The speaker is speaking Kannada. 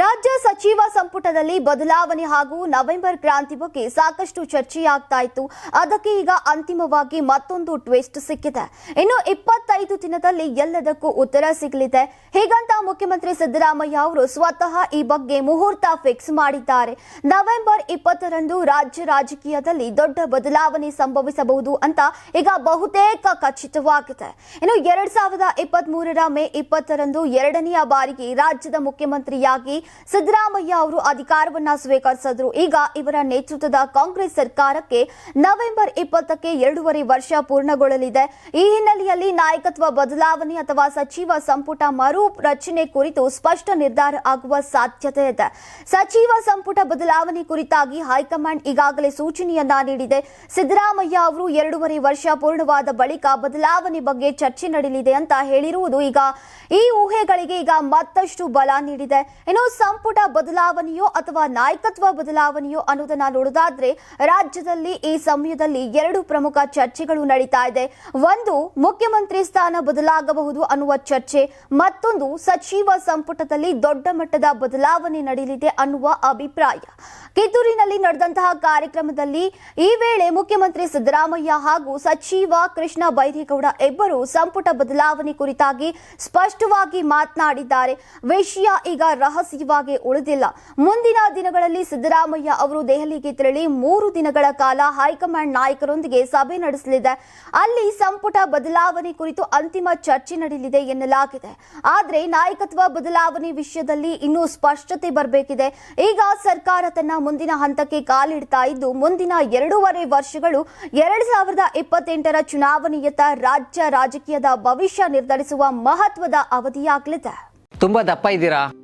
ರಾಜ್ಯ ಸಚಿವ ಸಂಪುಟದಲ್ಲಿ ಬದಲಾವಣೆ ಹಾಗೂ ನವೆಂಬರ್ ಕ್ರಾಂತಿ ಬಗ್ಗೆ ಸಾಕಷ್ಟು ಚರ್ಚೆಯಾಗ್ತಾ ಇತ್ತು. ಅದಕ್ಕೆ ಈಗ ಅಂತಿಮವಾಗಿ ಮತ್ತೊಂದು ಟ್ವಿಸ್ಟ್ ಸಿಕ್ಕಿದೆ. ಇನ್ನು ಇಪ್ಪತ್ತೈದು ದಿನದಲ್ಲಿ ಎಲ್ಲದಕ್ಕೂ ಉತ್ತರ ಸಿಗಲಿದೆ. ಹೀಗಂತ ಮುಖ್ಯಮಂತ್ರಿ ಸಿದ್ದರಾಮಯ್ಯ ಅವರು ಸ್ವತಃ ಈ ಬಗ್ಗೆ ಮುಹೂರ್ತ ಫಿಕ್ಸ್ ಮಾಡಿದ್ದಾರೆ. ನವೆಂಬರ್ ಇಪ್ಪತ್ತರಂದು ರಾಜ್ಯ ರಾಜಕೀಯದಲ್ಲಿ ದೊಡ್ಡ ಬದಲಾವಣೆ ಸಂಭವಿಸಬಹುದು ಅಂತ ಈಗ ಬಹುತೇಕ ಖಚಿತವಾಗಿದೆ. ಇನ್ನು ಎರಡ್ ಸಾವಿರದ ಇಪ್ಪತ್ತ್ ಮೂರರ ಮೇ ಇಪ್ಪತ್ತರಂದು ಎರಡನೆಯ ಬಾರಿಗೆ ರಾಜ್ಯದ ಮುಖ್ಯಮಂತ್ರಿಯಾಗಿ ಸಿದ್ದರಾಮಯ್ಯ ಅವರು ಅಧಿಕಾರವನ್ನ ಸ್ವೀಕರಿಸಿದ್ರು. ಈಗ ಇವರ ನೇತೃತ್ವದ ಕಾಂಗ್ರೆಸ್ ಸರ್ಕಾರಕ್ಕೆ ನವೆಂಬರ್ ಇಪ್ಪತ್ತಕ್ಕೆ ಎರಡೂವರೆ ವರ್ಷ ಪೂರ್ಣಗೊಳ್ಳಲಿದೆ. ಈ ಹಿನ್ನೆಲೆಯಲ್ಲಿ ನಾಯಕತ್ವ ಬದಲಾವಣೆ ಅಥವಾ ಸಚಿವ ಸಂಪುಟ ಮರು ರಚನೆ ಕುರಿತು ಸ್ಪಷ್ಟ ನಿರ್ಧಾರ ಆಗುವ ಸಾಧ್ಯತೆ ಇದೆ. ಸಚಿವ ಸಂಪುಟ ಬದಲಾವಣೆ ಕುರಿತಾಗಿ ಹೈಕಮಾಂಡ್ ಈಗಾಗಲೇ ಸೂಚನೆಯನ್ನ ನೀಡಿದೆ. ಸಿದ್ದರಾಮಯ್ಯ ಅವರು ಎರಡೂವರೆ ವರ್ಷ ಪೂರ್ಣವಾದ ಬಳಿಕ ಬದಲಾವಣೆ ಬಗ್ಗೆ ಚರ್ಚೆ ನಡೆಯಲಿದೆ ಅಂತ ಹೇಳಿರುವುದು ಈಗ ಈ ಊಹೆಗಳಿಗೆ ಈಗ ಮತ್ತಷ್ಟು ಬಲ ನೀಡಿದೆ. ಇನ್ನು ಸಂಪುಟ ಬದಲಾವಣೆಯೋ ಅಥವಾ ನಾಯಕತ್ವ ಬದಲಾವಣೆಯೋ ಅನ್ನೋದನ್ನ ನೋಡೋದಾದ್ರೆ ರಾಜ್ಯದಲ್ಲಿ ಈ ಸಮಯದಲ್ಲಿ ಎರಡು ಪ್ರಮುಖ ಚರ್ಚೆಗಳು ನಡೀತಾ ಇದೆ. ಒಂದು, ಮುಖ್ಯಮಂತ್ರಿ ಸ್ಥಾನ ಬದಲಾಗಬಹುದು ಅನ್ನುವ ಚರ್ಚೆ. ಮತ್ತೊಂದು, ಸಚಿವ ಸಂಪುಟದಲ್ಲಿ ದೊಡ್ಡ ಮಟ್ಟದ ಬದಲಾವಣೆ ನಡೆಯಲಿದೆ ಅನ್ನುವ ಅಭಿಪ್ರಾಯ. ಕಿತ್ತೂರಿನಲ್ಲಿ ನಡೆದಂತಹ ಕಾರ್ಯಕ್ರಮದಲ್ಲಿ ಈ ವೇಳೆ ಮುಖ್ಯಮಂತ್ರಿ ಸಿದ್ದರಾಮಯ್ಯ ಹಾಗೂ ಸಚಿವ ಕೃಷ್ಣ ಬೈರೇಗೌಡ ಇಬ್ಬರು ಸಂಪುಟ ಬದಲಾವಣೆ ಕುರಿತಾಗಿ ಸ್ಪಷ್ಟವಾಗಿ ಮಾತನಾಡಿದ್ದಾರೆ. ವಿಷಯ ಈಗ ರಹಸ್ಯವಾಗಿ ಉಳಿದಿಲ್ಲ. ಮುಂದಿನ ದಿನಗಳಲ್ಲಿ ಸಿದ್ದರಾಮಯ್ಯ ಅವರು ದೆಹಲಿಗೆ ತೆರಳಿ ಮೂರು ದಿನಗಳ ಕಾಲ ಹೈಕಮಾಂಡ್ ನಾಯಕರೊಂದಿಗೆ ಸಭೆ ನಡೆಸಲಿದೆ. ಅಲ್ಲಿ ಸಂಪುಟ ಬದಲಾವಣೆ ಕುರಿತು ಅಂತಿಮ ಚರ್ಚೆ ನಡೆಯಲಿದೆ ಎನ್ನಲಾಗಿದೆ. ಆದರೆ ನಾಯಕತ್ವ ಬದಲಾವಣೆ ವಿಷಯದಲ್ಲಿ ಇನ್ನೂ ಸ್ಪಷ್ಟತೆ ಬರಬೇಕಿದೆ. ಈಗ ಸರ್ಕಾರ ತನ್ನ ಮುಂದಿನ ಹಂತಕ್ಕೆ ಕಾಲಿಡ್ತಾ ಇದ್ದು, ಮುಂದಿನ ಎರಡೂವರೆ ವರ್ಷಗಳು ಎರಡ್ ಸಾವಿರದ ಇಪ್ಪತ್ತೆಂಟರ ಚುನಾವಣೆಯತ್ತ ರಾಜ್ಯ ರಾಜಕೀಯದ ಭವಿಷ್ಯ ನಿರ್ಧರಿಸುವ ಮಹತ್ವದ ಅವಧಿಯಾಗಲಿದೆ. ತುಂಬಾ ದಪ್ಪ ಇದ್ದೀರಾ?